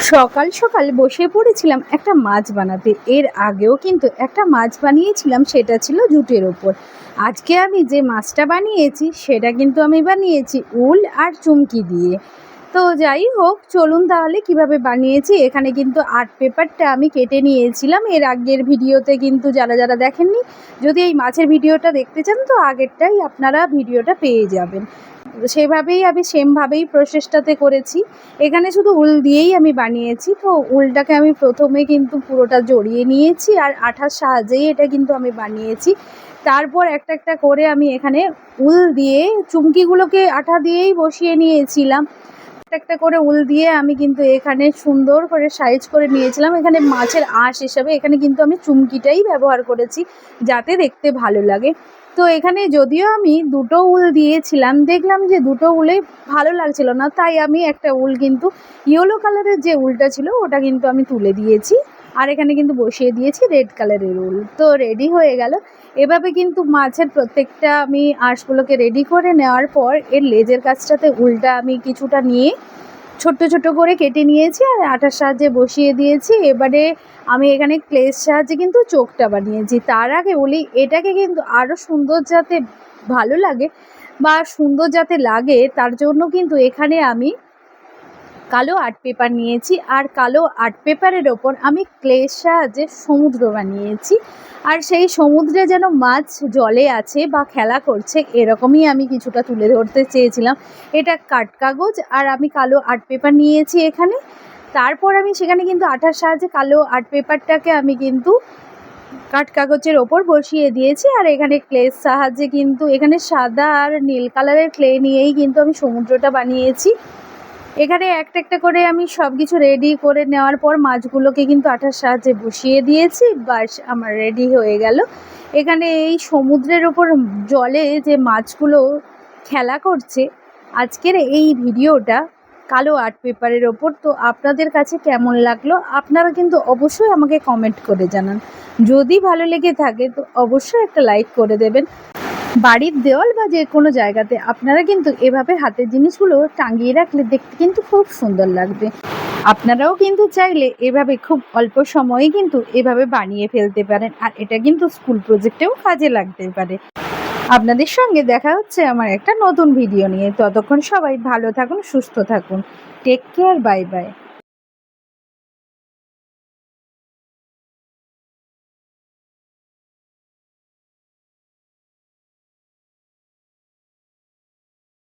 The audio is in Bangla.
সকাল সকাল বসে পড়েছিলাম একটা মাছ বানাতে। এর আগেও কিন্তু একটা মাছ বানিয়েছিলাম, সেটা ছিল জুটের ওপর। আজকে আমি যে মাছটা বানিয়েছি, সেটা কিন্তু আমি বানিয়েছি উল আর চুমকি দিয়ে। তো যাই হোক, চলুন তাহলে কীভাবে বানিয়েছি, এখানে কিন্তু আর্ট পেপারটা আমি কেটে নিয়েছিলাম। এর আগের ভিডিওতে কিন্তু যারা যারা দেখেননি, যদি এই মাছের ভিডিওটা দেখতে চান, তো আগেরটাই আপনারা ভিডিওটা পেয়ে যাবেন। সেভাবেই আমি সেমভাবেই প্রসেসটাতে করেছি। এখানে শুধু উল দিয়েই আমি বানিয়েছি, তো উলটাকে আমি প্রথমে কিন্তু পুরোটা জড়িয়ে নিয়েছি আর আঠার সাহায্যেই এটা কিন্তু আমি বানিয়েছি। তারপর একটা একটা করে আমি এখানে উল দিয়ে চুমকিগুলোকে আঠা দিয়েই বসিয়ে নিয়েছিলাম। একটা একটা করে উল দিয়ে আমি কিন্তু এখানে সুন্দর করে সাইজ করে নিয়েছিলাম। এখানে মাছের আঁশ হিসাবে এখানে কিন্তু আমি চুমকিটাই ব্যবহার করেছি, যাতে দেখতে ভালো লাগে। তো এখানে যদিও আমি দুটো উল দিয়েছিলাম, দেখলাম যে দুটো উলে ভালো লাগছিল না, তাই আমি একটা উল কিন্তু ইয়েলো কালারের যে উলটা ছিল, ওটা কিন্তু আমি তুলে দিয়েছি। আর এখানে কিন্তু বসিয়ে দিয়েছি রেড কালারের উল। তো রেডি হয়ে গেল। এভাবে কিন্তু মাছের প্রত্যেকটা আমি আঁশগুলোকে রেডি করে নেওয়ার পর এর লেজের কাছটাতে উলটা আমি কিছুটা নিয়ে ছোট্ট ছোট্ট করে কেটে নিয়েছি আর আটার সাহায্যে বসিয়ে দিয়েছি। এবারে আমি এখানে ক্লের সাহায্যে কিন্তু চোখটা বানিয়েছি। তার আগে বলি, এটাকে কিন্তু আরও সুন্দর যাতে ভালো লাগে বা সুন্দর যাতে লাগে, তার জন্য কিন্তু এখানে আমি কালো আর্ট পেপার নিয়েছি আর কালো আর্ট পেপারের ওপর আমি ক্লের সাহায্যে সমুদ্র বানিয়েছি। আর সেই সমুদ্রে যেন মাছ জলে আছে বা খেলা করছে, এরকমই আমি কিছুটা তুলে ধরতে চেয়েছিলাম। এটা কাঠ কাগজ আর আমি কালো আর্ট পেপার নিয়েছি এখানে। তারপর আমি সেখানে কিন্তু আঠার সাহায্যে কালো আর্ট পেপারটাকে আমি কিন্তু কাঠ কাগজের ওপর বসিয়ে দিয়েছি। আর এখানে ক্লের সাহায্যে কিন্তু এখানে সাদা আর নীল কালারের ক্লে নিয়েই কিন্তু আমি সমুদ্রটা বানিয়েছি। এখানে একটা একটা করে আমি সব কিছু রেডি করে নেওয়ার পর মাছগুলোকে কিন্তু আঠার সাহায্যে বসিয়ে দিয়েছি। বাস আমার রেডি হয়ে গেল। এখানে এই সমুদ্রের ওপর জলে যে মাছগুলো খেলা করছে, আজকের এই ভিডিওটা কালো আর্ট পেপারের ওপর। তো আপনাদের কাছে কেমন লাগল? আপনারা কিন্তু অবশ্যই আমাকে কমেন্ট করে জানান। যদি ভালো লেগে থাকে, তো অবশ্যই একটা লাইক করে দেবেন। বাড়ির দেওয়াল বা যে কোনো জায়গাতে আপনারা কিন্তু এভাবে হাতের জিনিসগুলো টাঙিয়ে রাখলে দেখতে কিন্তু খুব সুন্দর লাগবে। আপনারাও কিন্তু চাইলে এভাবে খুব অল্প সময়ে কিন্তু এভাবে বানিয়ে ফেলতে পারেন, আর এটা কিন্তু স্কুল প্রজেক্টেও কাজে লাগতে পারে। আপনাদের সঙ্গে দেখা হচ্ছে আমার একটা নতুন ভিডিও নিয়ে। ততক্ষণ সবাই ভালো থাকুন, সুস্থ থাকুন। Take care bye bye